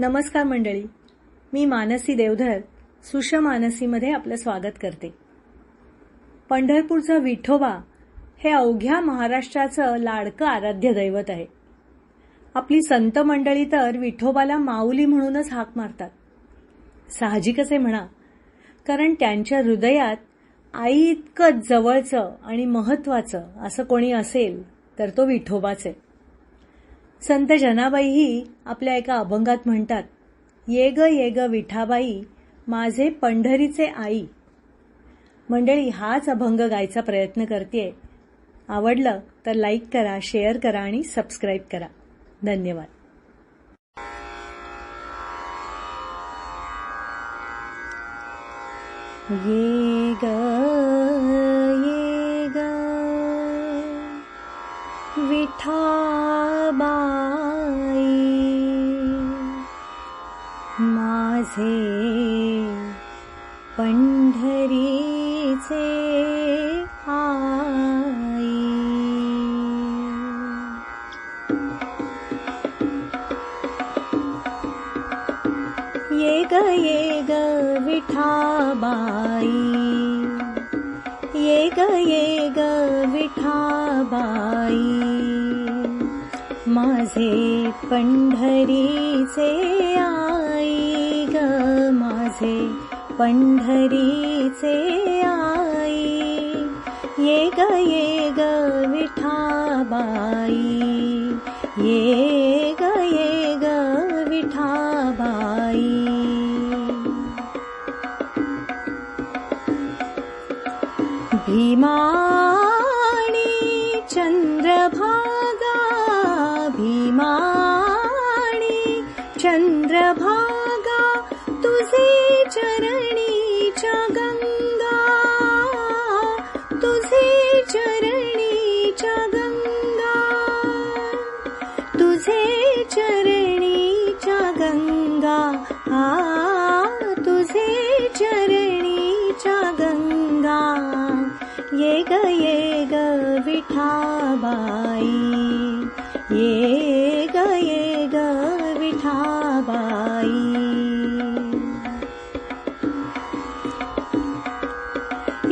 नमस्कार मंडळी. मी मानसी देवधर सुषमानसीमध्ये आपलं स्वागत करते. पंढरपूरचं विठोबा हे अवघ्या महाराष्ट्राचं लाडकं आराध्य दैवत आहे. आपली संत मंडळी तर विठोबाला माऊली म्हणूनच हाक मारतात. साहजिकच आहे म्हणा कारण त्यांच्या हृदयात आई इतकं जवळचं आणि महत्वाचं असं कोणी असेल तर तो विठोबाच आहे. संत जनाबाईही आपल्या एका अभंगात म्हणतात ये ग ये ग विठाबाई माझे पंढरीचे आई. मंडळी हाच अभंग गायचा प्रयत्न करते आवडलं तर लाईक करा शेअर करा आणि सबस्क्राईब करा. धन्यवाद. ये ग विठाबाई माझे पंढरीचे आई। ये ग ये ग विठाबाई ये ग ये ग विठाबाई माझे. पंढरीचे आई. ग ये ग विठाबाई ये ग ये ग विठाबाई भीमाणी चन्द्रभागा तुझे चरणीच्या गंगा तुझे चरणीच्या गंगा तुझे चरणीच्या गंगा आ तुझे चरणीच्या गंगा ये ग ये ग विठाबाई ये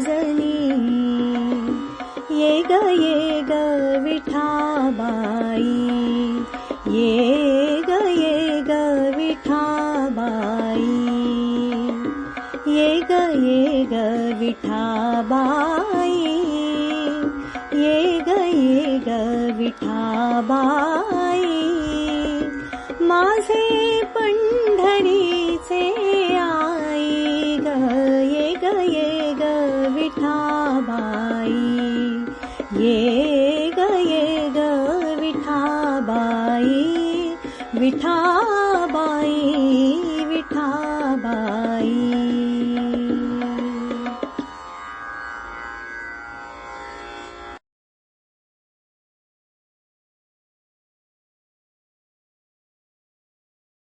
जनी ये ग ये ग विठाबाई ये ग ये ग विठाबाई ये ग ये ग विठाबाई ये ग ये ग विठाबाई माझे पंढरीचे गये गिठा विठाबाई विठा